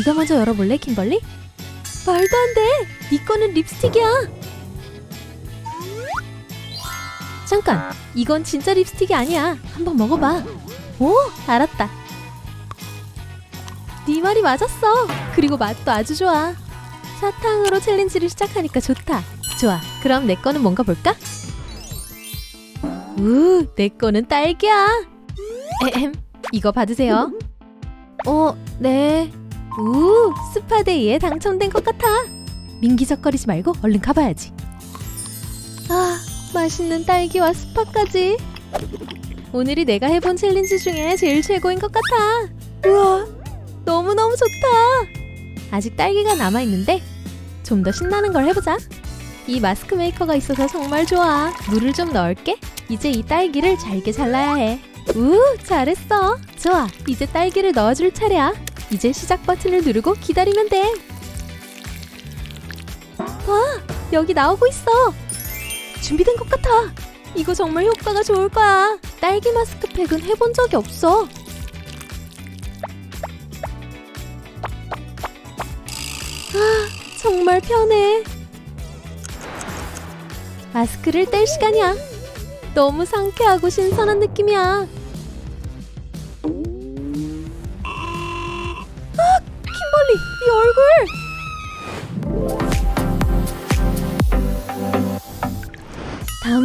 네가 먼저 열어볼래, 킴벌리? 말도 안 돼. 네 거는 립스틱이야. 잠깐, 이건 진짜 립스틱이 아니야. 한번 먹어봐. 오, 알았다. 네 말이 맞았어. 그리고 맛도 아주 좋아. 사탕으로 챌린지를 시작하니까 좋다. 좋아. 그럼 내 거는 뭔가 볼까? 우, 내 거는 딸기야. 에헴, 이거 받으세요. 어, 네. 우, 스파데이에 당첨된 것 같아. 민기적거리지 말고 얼른 가봐야지. 아, 맛있는 딸기와 스파까지. 오늘이 내가 해본 챌린지 중에 제일 최고인 것 같아. 우와, 너무너무 좋다. 아직 딸기가 남아있는데 좀 더 신나는 걸 해보자. 이 마스크 메이커가 있어서 정말 좋아. 물을 좀 넣을게. 이제 이 딸기를 잘게 잘라야 해. 우, 잘했어. 좋아. 이제 딸기를 넣어줄 차례야. 이제 시작 버튼을 누르고 기다리면 돼. 와, 여기 나오고 있어. 준비된 것 같아. 이거 정말 효과가 좋을 거야. 딸기 마스크팩은 해본 적이 없어. 아, 정말 편해. 마스크를 뗄 시간이야. 너무 상쾌하고 신선한 느낌이야.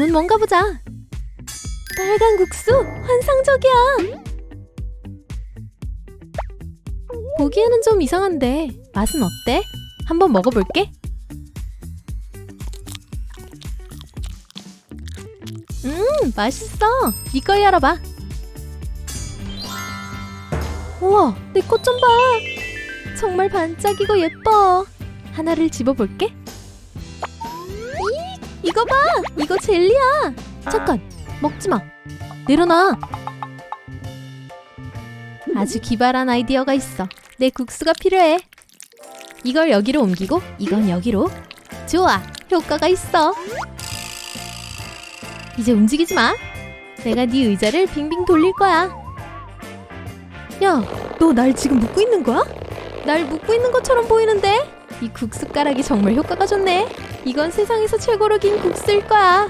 다음은 뭔가 보자. 빨간 국수, 환상적이야. 보기에는 좀 이상한데 맛은 어때? 한번 먹어볼게. 음, 맛있어. 이걸 열어봐. 우와, 내 꽃 좀 봐. 정말 반짝이고 예뻐. 하나를 집어볼게. 이, 이거 봐. 이거 젤리야. 잠깐, 먹지 마. 내려놔. 아주 기발한 아이디어가 있어. 내 국수가 필요해. 이걸 여기로 옮기고 이건 여기로. 좋아, 효과가 있어. 이제 움직이지 마. 내가 네 의자를 빙빙 돌릴 거야. 야, 너 날 지금 묶고 있는 거야? 날 묶고 있는 것처럼 보이는데? 이 국수가락이 정말 효과가 좋네. 이건 세상에서 최고로 긴 국수일 거야.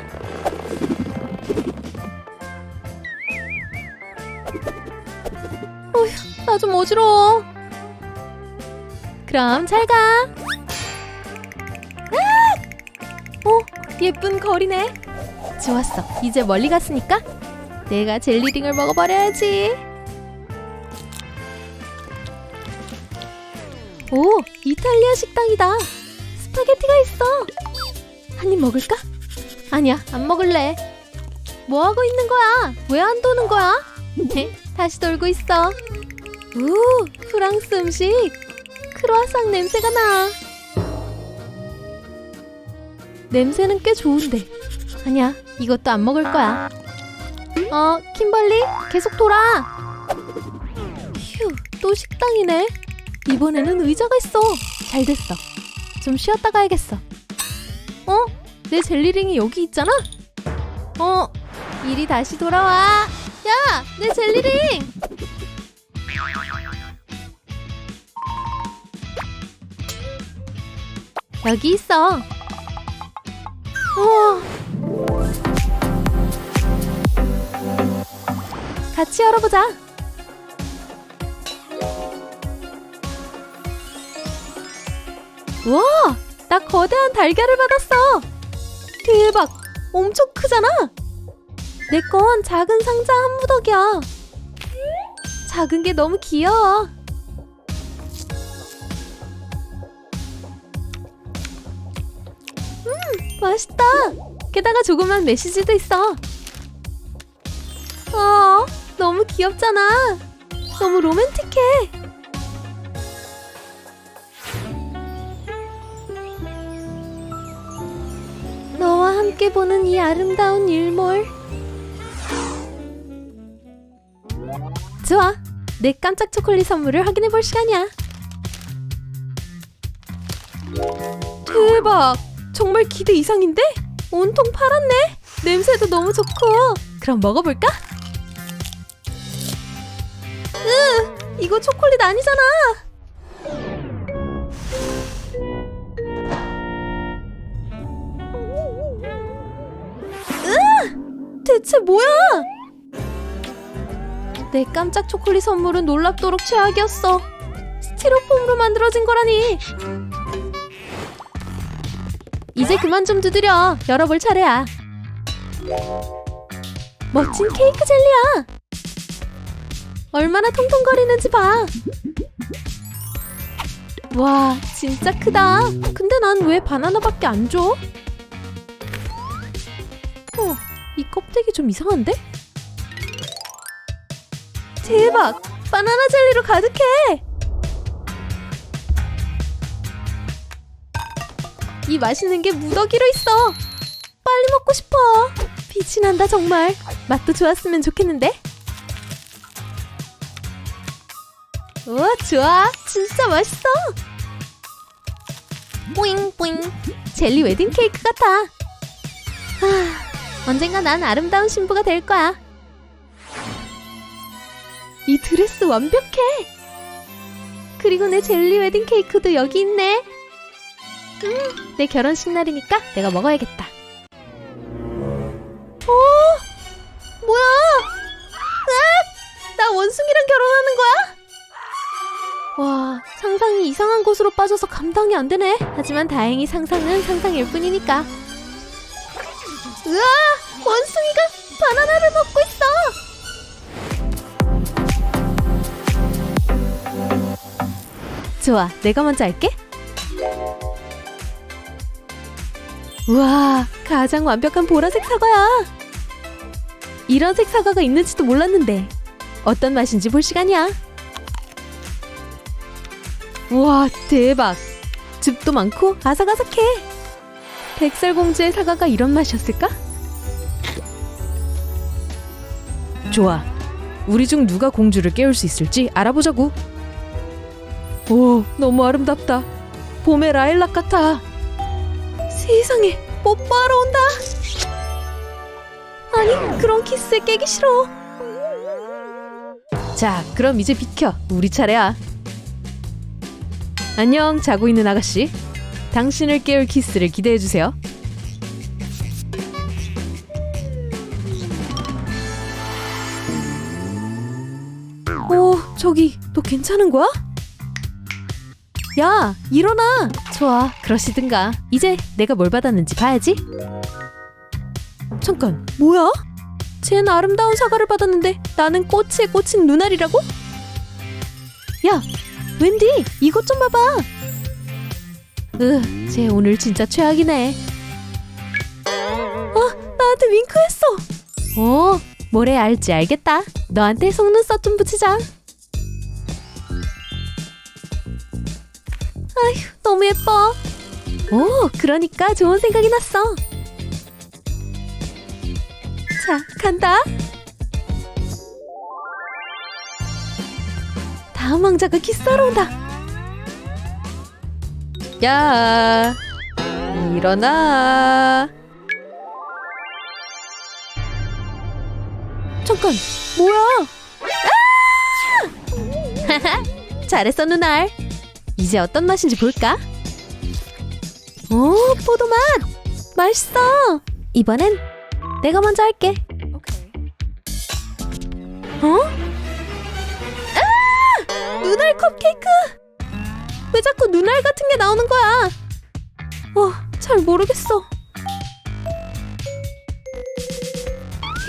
어휴, 나 좀 어지러워. 그럼 잘 가. 아! 어, 예쁜 거리네. 좋았어. 이제 멀리 갔으니까 내가 젤리링을 먹어버려야지. 오, 이탈리아 식당이다. 스파게티가 있어. 한 입 먹을까? 아니야, 안 먹을래. 뭐 하고 있는 거야? 왜 안 도는 거야? 다시 돌고 있어. 우, 프랑스 음식. 크로아상 냄새가 나. 냄새는 꽤 좋은데. 아니야, 이것도 안 먹을 거야. 어, 킴벌리, 계속 돌아. 휴, 또 식당이네. 이번에는 의자가 있어. 잘 됐어. 좀 쉬었다 가야겠어. 어? 내 젤리링이 여기 있잖아? 어, 일이 다시 돌아와. 야, 내 젤리링! 여기 있어. 어. 같이 열어보자. 거대한 달걀을 받았어. 대박, 엄청 크잖아. 내 건 작은 상자 한 무더기야. 작은 게 너무 귀여워. 음, 맛있다. 게다가 조그만 메시지도 있어. 어, 너무 귀엽잖아. 너무 로맨틱해. 함께 보는 이 아름다운 일몰. 좋아. 내 깜짝 초콜릿 선물을 확인해 볼 시간이야. 대박! 정말 기대 이상인데? 온통 파랗네. 냄새도 너무 좋고. 그럼 먹어볼까? 으, 이거 초콜릿 아니잖아. 대체 뭐야? 내 깜짝 초콜릿 선물은 놀랍도록 최악이었어. 스티로폼으로 만들어진 거라니. 이제 그만 좀 두드려. 열어볼 차례야. 멋진 케이크 젤리야. 얼마나 통통거리는지 봐. 와, 진짜 크다. 근데 난 왜 바나나밖에 안 줘? 껍데기 좀 이상한데? 대박! 바나나 젤리로 가득해! 이 맛있는 게 무더기로 있어! 빨리 먹고 싶어! 빛이 난다 정말! 맛도 좋았으면 좋겠는데? 우와 좋아! 진짜 맛있어! 뿌잉뿌잉 젤리 웨딩 케이크 같아! 아, 언젠가 난 아름다운 신부가 될 거야! 이 드레스 완벽해! 그리고 내 젤리 웨딩 케이크도 여기 있네. 음, 내 결혼식 날이니까 내가 먹어야겠다. 오! 뭐야? 으악! 나 원숭이랑 결혼하는 거야? 와, 상상이 이상한 곳으로 빠져서 감당이 안 되네. 하지만 다행히 상상은 상상일 뿐이니까. 으아! 원숭이가 바나나를 먹고 있어! 좋아, 내가 먼저 할게. 우와, 가장 완벽한 보라색 사과야. 이런 색 사과가 있는지도 몰랐는데 어떤 맛인지 볼 시간이야. 우와, 대박. 즙도 많고 아삭아삭해. 백설공주의 사과가 이런 맛이었을까? 좋아. 우리 중 누가 공주를 깨울 수 있을지 알아보자고. 오, 너무 아름답다. 봄의 라일락 같아. 세상에, 뽀뽀하러 온다. 아니, 그런 키스 깨기 싫어. 자, 그럼 이제 비켜. 우리 차례야. 안녕, 자고 있는 아가씨. 당신을 깨울 키스를 기대해 주세요. 오, 저기, 너 괜찮은 거야? 야, 일어나! 좋아, 그러시든가. 이제 내가 뭘 받았는지 봐야지. 잠깐, 뭐야? 쟨 아름다운 사과를 받았는데 나는 꽃에 꽂힌 눈알이라고? 야, 웬디, 이것 좀 봐봐. 으, 쟤 오늘 진짜 최악이네. 어, 나한테 윙크했어. 어, 뭘 해야 할지 알겠다. 너한테 속눈썹 좀 붙이자. 아휴, 너무 예뻐. 오, 그러니까 좋은 생각이 났어. 자, 간다. 다음 왕자가 키스하러 온다. 야, 일어나. 잠깐, 뭐야? 아! 잘했어, 누날. 이제 어떤 맛인지 볼까? 오, 포도맛! 맛있어! 이번엔 내가 먼저 할게. 어? 아! 눈알 컵케이크! 왜 자꾸 눈알 같은 게 나오는 거야? 어, 잘 모르겠어.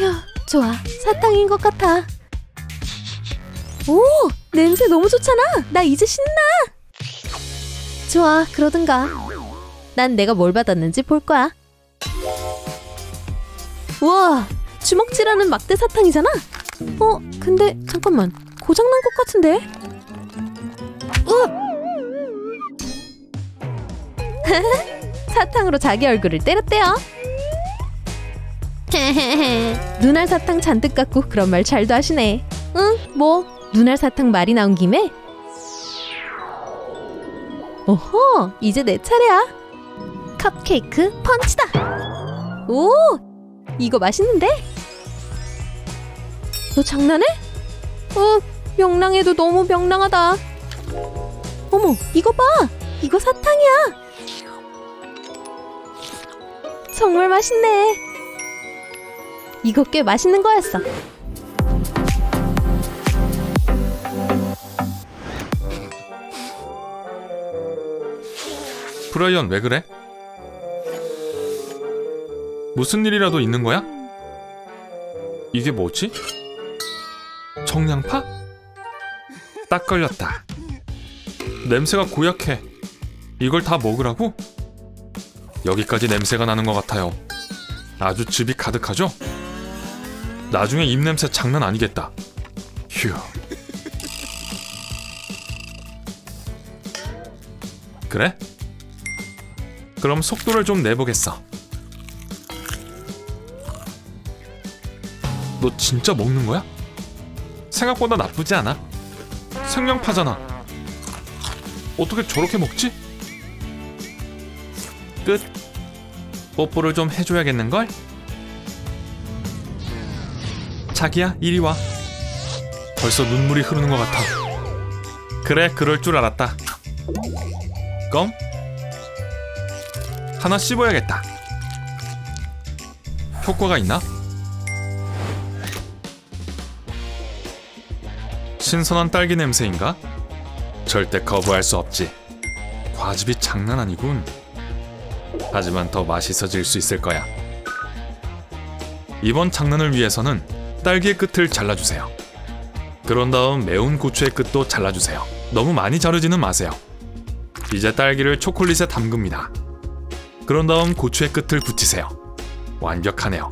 야, 좋아. 사탕인 것 같아. 오, 냄새 너무 좋잖아. 나 이제 신나. 좋아, 그러든가. 난 내가 뭘 받았는지 볼 거야. 우와, 주먹질하는 막대 사탕이잖아. 어, 근데 잠깐만, 고장난 것 같은데. 으! 사탕으로 자기 얼굴을 때렸대요. 눈알 사탕 잔뜩 갖고 그런 말 잘도 하시네. 응, 뭐 눈알 사탕 말이 나온 김에 오호, 이제 내 차례야. 컵케이크 펀치다. 오, 이거 맛있는데? 너 장난해? 어, 명랑해도 너무 명랑하다. 어머, 이거 봐. 이거 사탕이야. 정말 맛있네. 이거 꽤 맛있는 거였어. 브라이언 왜 그래? 무슨 일이라도 있는 거야? 이게 뭐지? 청량파? 딱 걸렸다. 냄새가 고약해. 이걸 다 먹으라고? 여기까지 냄새가 나는 것 같아요. 아주 즙이 가득하죠? 나중에 입냄새 장난 아니겠다. 휴. 그래? 그럼 속도를 좀 내보겠어. 너 진짜 먹는 거야? 생각보다 나쁘지 않아. 생명파잖아. 어떻게 저렇게 먹지? 뽀뽀를 좀 해줘야겠는걸? 자기야, 이리 와. 벌써 눈물이 흐르는 것 같아. 그래, 그럴 줄 알았다. 껌? 하나 씹어야겠다. 효과가 있나? 신선한 딸기 냄새인가? 절대 거부할 수 없지. 과즙이 장난 아니군. 하지만 더 맛있어질 수 있을 거야. 이번 장난을 위해서는 딸기의 끝을 잘라주세요. 그런 다음 매운 고추의 끝도 잘라주세요. 너무 많이 자르지는 마세요. 이제 딸기를 초콜릿에 담급니다. 그런 다음 고추의 끝을 붙이세요. 완벽하네요.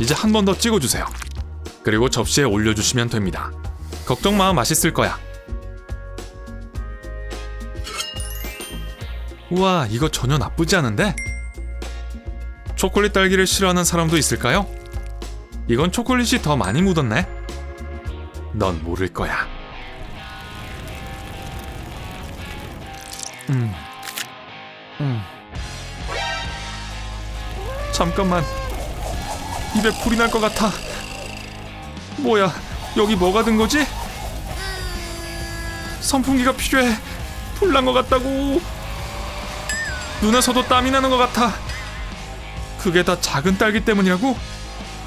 이제 한 번 더 찍어주세요. 그리고 접시에 올려주시면 됩니다. 걱정 마, 맛있을 거야. 우와, 이거 전혀 나쁘지 않은데? 초콜릿 딸기를 싫어하는 사람도 있을까요? 이건 초콜릿이 더 많이 묻었네. 넌 모를 거야. 음. 음. 잠깐만. 입에 불이 날 것 같아. 뭐야? 여기 뭐가 든 거지? 선풍기가 필요해. 불난 것 같다고. 눈에서도 땀이 나는 것 같아. 그게 다 작은 딸기 때문이라고?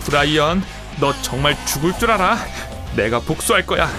브라이언, 너 정말 죽을 줄 알아? 내가 복수할 거야.